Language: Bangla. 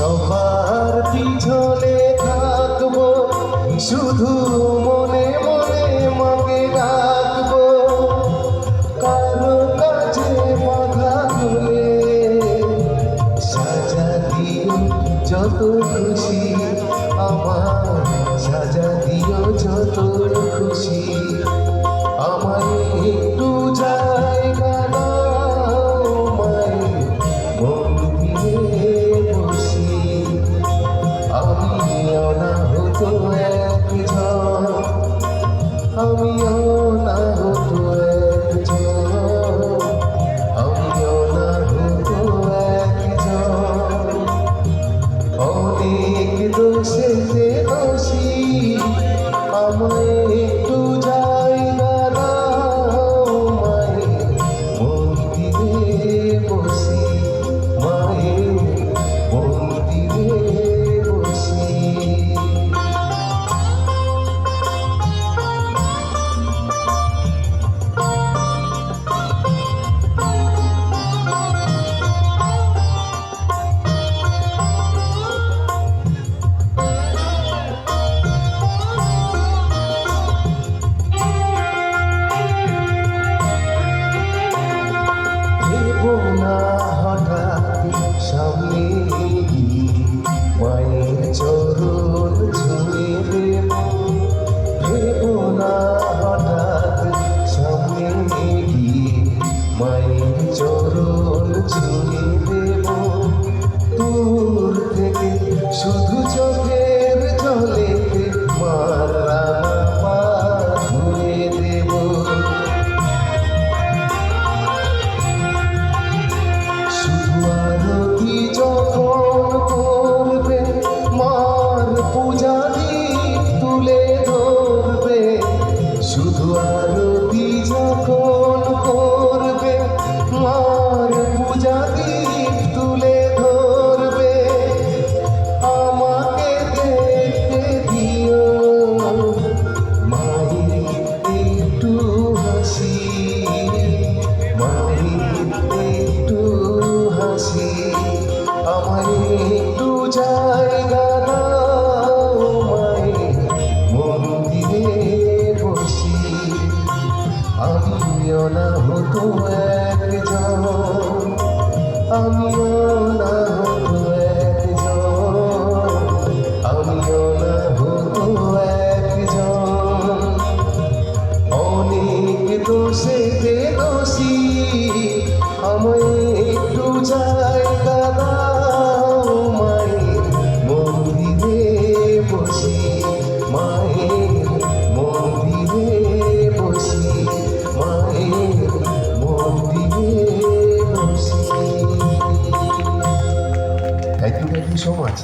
সবার পিছনে থাকব, শুধু মনে মনে মনে ডাকবো। কারও কাছে মাথা তুলে সাজা দিও, যত খুশি আমার সাজা দিও, যত খুশি। Romeo. 这个 আমিও না হতো একজন। আমিও না হতো একজন। আমিও না হতো একজন। অনেক দোষে দোষী you so much.